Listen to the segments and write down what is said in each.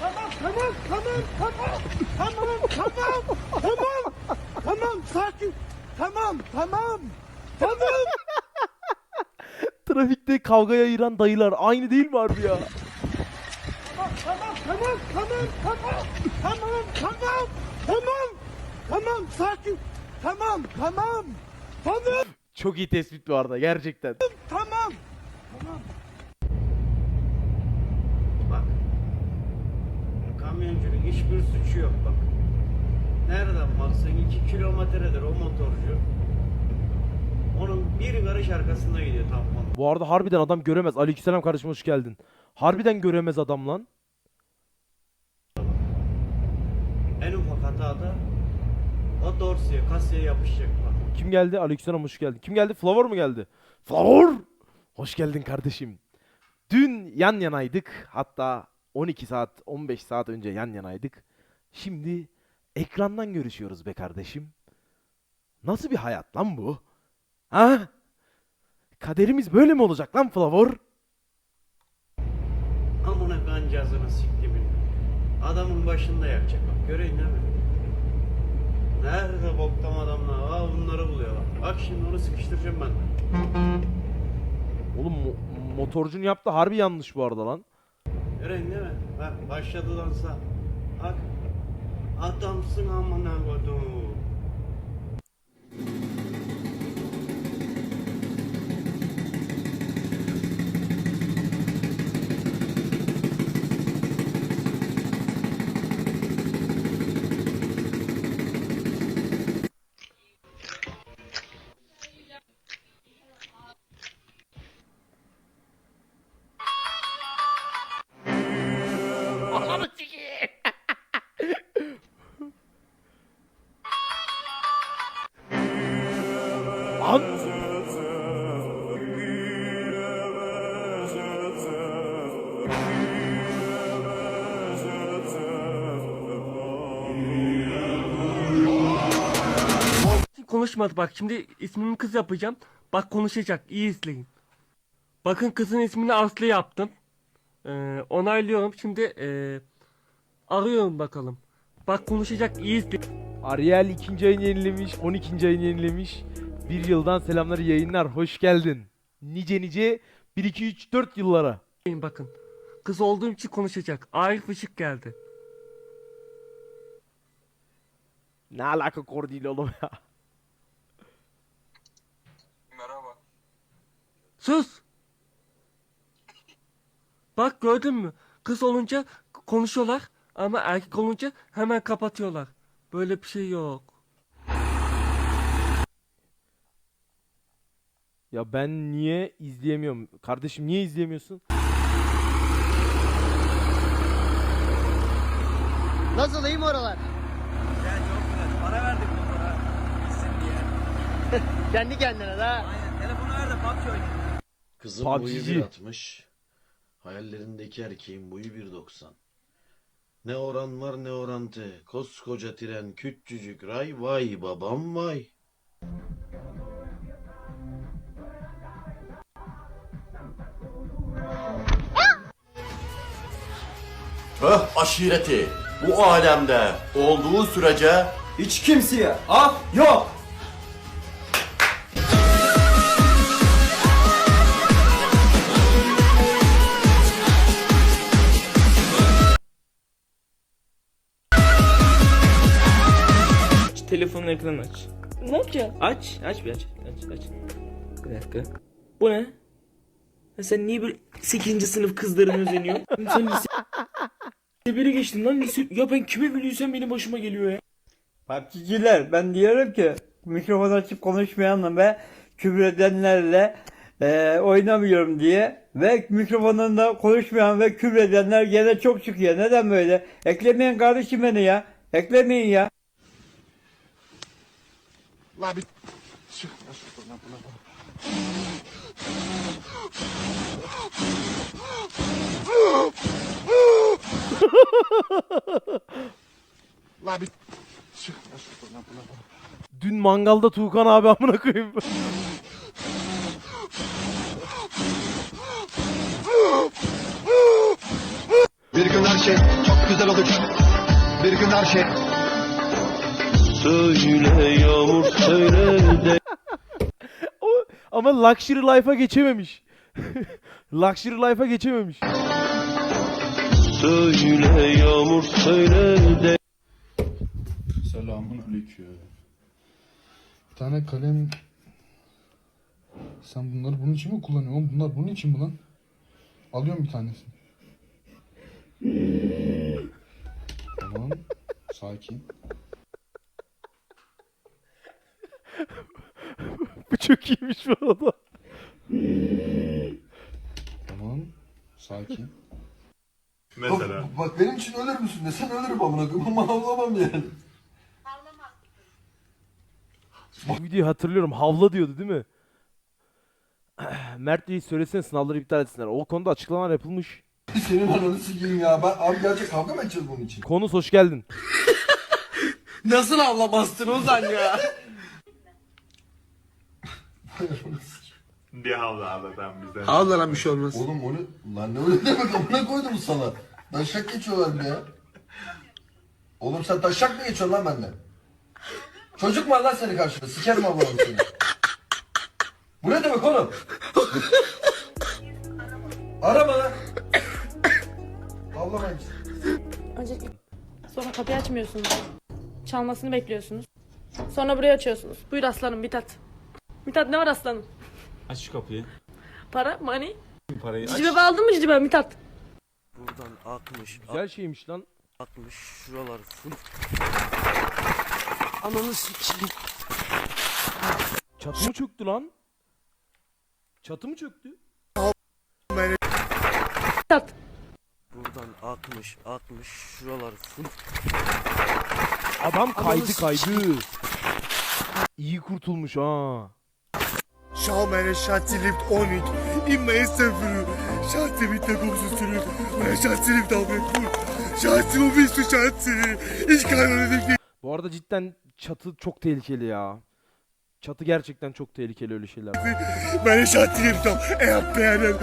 Tamam tamam tamam tamam tamam tamam tamam tamam sakin tamam tamam tamam Trafikte kavgaya ayıran dayılar aynı değil mi harbi ya? tamam tamam tamam tamam tamam tamam tamam tamam sakin tamam tamam tamam Çok iyi tespit bu arada gerçekten. tamam Bak. Kamyoncunun hiçbir suçu yok bak. Nereden baksan 2 kilometredir o motorcu. Onun bir karış arkasında gidiyor tampon. Bu arada harbiden adam göremez. Aleykümselam kardeşim hoş geldin. Harbiden göremez adam lan. En ufak hatada o dorsiye, kasaya yapışacak bak. Kim geldi? Aleykümselam hoş geldin. Kim geldi? Flavor mu geldi? Flavor! Hoş geldin kardeşim. Dün yan yanaydık. Hatta 12 saat, 15 saat önce yan yanaydık. Şimdi ekrandan görüşüyoruz be kardeşim. Nasıl bir hayat lan bu? Ha? Kaderimiz böyle mi olacak lan Flavor? Amına kancağızını siktimin. Adamın başında yakacak bak. Göreyim değil mi? Nerede boktam adamlar? Aa bunları buluyor bak. Şimdi onu sıkıştıracağım ben. Oğlum mo- motorcunun yaptığı harbi yanlış bu arada lan. Göreyim değil mi? Bak başladı dansa. Bak. Adamsın amına kodum. Konuşmadı bak şimdi ismimi kız yapacağım. Bak konuşacak iyi izleyin. Bakın kızın ismini Aslı yaptım. Ee, onaylıyorum şimdi ee, arıyorum bakalım. Bak konuşacak iyi izleyin. Ariel ikinci ayını yenilemiş, 12. ayını yenilemiş. Bir yıldan selamlar yayınlar, hoş geldin. Nice nice 1, 2, 3, 4 yıllara. bakın. Kız olduğum için konuşacak. Arif Işık geldi. Ne alaka kor değil oğlum ya. Sus! Bak gördün mü? Kız olunca konuşuyorlar ama erkek olunca hemen kapatıyorlar. Böyle bir şey yok. Ya ben niye izleyemiyorum? Kardeşim niye izleyemiyorsun? Nasıl iyi mi oralar? Ya çok güzel. Para verdik motora. Gitsin diye. Kendi kendine daha. Aynen. Kızın PUBG. boyu 1.60. Hayallerindeki erkeğin boyu 1.90. Ne oran var ne orantı. Koskoca tren küçücük ray vay babam vay. Höh aşireti bu alemde olduğu sürece hiç kimseye af yok. Telefonun ekranı aç. Ne yapacağım? Aç, aç bir aç. Aç, aç. Bir dakika. Bu ne? Ya sen niye böyle 8. sınıf kızlarına özeniyorsun? sen lise... biri geçtin lan lise... Ya ben kime biliyorsam benim başıma geliyor ya. PUBG'ciler ben diyorum ki mikrofon açıp konuşmayanla ve küfür edenlerle e, oynamıyorum diye ve mikrofonunda konuşmayan ve küfür edenler gene çok çıkıyor. Neden böyle? Eklemeyin kardeşim beni ya. Eklemeyin ya. La bir... Şu, ya şu, buna. La bir... Dün mangalda Tuğkan abi amına koyayım. Bir gün her şey çok güzel olacak. Bir gün her şey O, ama Luxury Life'a geçememiş. Luxury Life'a geçememiş. Selamun aleyküm. Bir tane kalem... Sen bunları bunun için mi kullanıyorsun? Bunlar bunun için mi lan? Alıyorum bir tanesini. Tamam. Sakin. Bu çok iyiymiş bu arada. Tamam. Sakin. Mesela. Bak benim için ölür müsün desen ölürüm amına koyayım ama ağlamam yani. Bu videoyu hatırlıyorum. Havla diyordu değil mi? Mert Reis söylesene sınavları iptal etsinler. O konuda açıklamalar yapılmış. Senin ananı sikeyim ya. Ben abi gerçek kavga mı edeceğiz bunun için? Konus hoş geldin. Nasıl avlamazsın Ozan ya? Bir havlu ağlatan bize. Lan bir şey olmaz. Oğlum onu lan ne öyle demek amına koydum sana. Taşak geçiyorlar bir de ya. Oğlum sen taşak mı geçiyorsun lan benden? Çocuk mu lan senin karşında? Sikerim Allah'ını seni. Bu ne demek oğlum? Arama lan. Avlamayın. Öncelikle sonra kapıyı açmıyorsunuz. Çalmasını bekliyorsunuz. Sonra burayı açıyorsunuz. Buyur aslanım Mithat. Mithat ne var aslanım? Aç şu kapıyı. Para, money. Parayı aç. Aldın mı cibe Mithat? Buradan 60, Güzel şeymiş lan. 60 şuralar full. Ananı sikeyim. Çatı mı çöktü lan? Çatı mı çöktü? Mithat. Buradan 60, 60 şuralar full. Adam kaydı kaydı. İyi kurtulmuş ha. Schau meine Schatzi lebt auch nicht. Immer ist er für Schatzi mit der Buchse zurück. Meine Schatzi lebt auch nicht gut. Schatzi wo bist du Schatzi? Ich kann heute nicht Bu arada cidden çatı çok tehlikeli ya. Çatı gerçekten çok tehlikeli öyle şeyler. Meine Schatzi lebt auch Erdbeeren.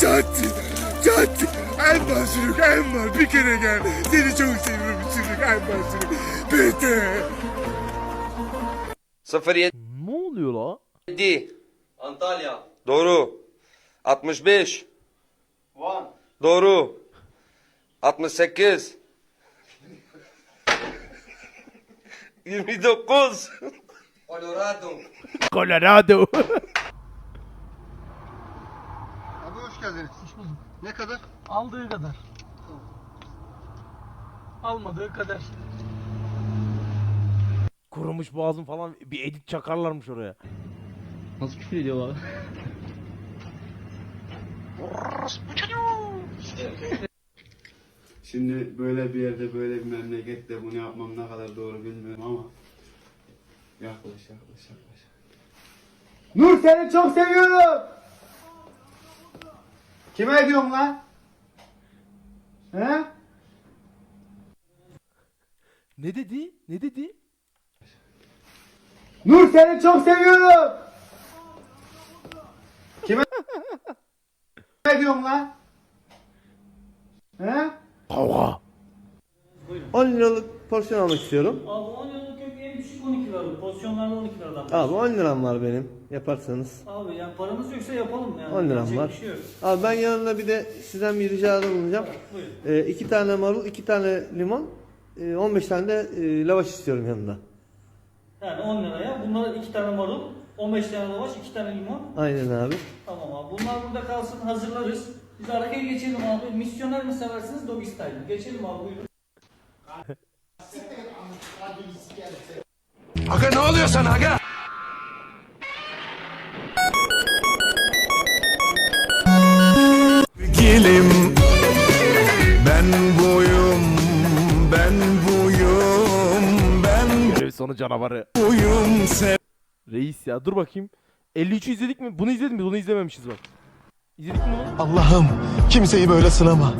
Schatzi, Schatzi. Einmal zurück, einmal bir kere gel. Seni çok seviyorum zurück, einmal zurück. Bitte. 07 Ne oluyor la? Antalya. Doğru. 65. Van. Doğru. 68. 29. Colorado. Colorado. Abi hoş geldiniz. Hoş bulduk. Ne kadar? Aldığı kadar. Almadığı kadar. Kurumuş boğazım falan bir edit çakarlarmış oraya. Nasıl küfür ediyorlar? Şimdi böyle bir yerde böyle bir memlekette bunu yapmam ne kadar doğru bilmiyorum ama yaklaş yaklaş yaklaş. Nur seni çok seviyorum. Kime diyorum lan? He? Ne dedi? Ne dedi? Nur seni çok seviyorum. Kime Kime diyorum lan? He? Kavga. 10 liralık porsiyon almak istiyorum. Abi 10 liralık kök en düşük 12 liralık. Pozisyonlarda 12 liradan. Abi 10 liram var benim yaparsanız. Abi yani paramız yoksa yapalım yani. 10 liram Yapacak var. bir şey yok. Abi ben yanında bir de sizden bir ricada bulunacağım. Buyurun. Ee, iki tane marul, iki tane limon, e, 15 tane de e, lavaş istiyorum yanında. Yani 10 liraya. Bunlar 2 tane marul, 15 tane lavaş, 2 tane limon. Aynen abi. Tamam abi. Bunlar burada kalsın hazırlarız. Biz arkaya geçelim abi. Misyoner mi seversiniz doggy style mi? Geçelim abi buyurun. Aga ne oluyor sana aga? Gelim ben buyum ben buyum ben Görev sonu canavarı. buyum sen Reis ya dur bakayım. 53'ü izledik mi? Bunu izledik mi? Bunu izlememişiz bak. İzledik mi bunu? Allah'ım kimseyi böyle sınama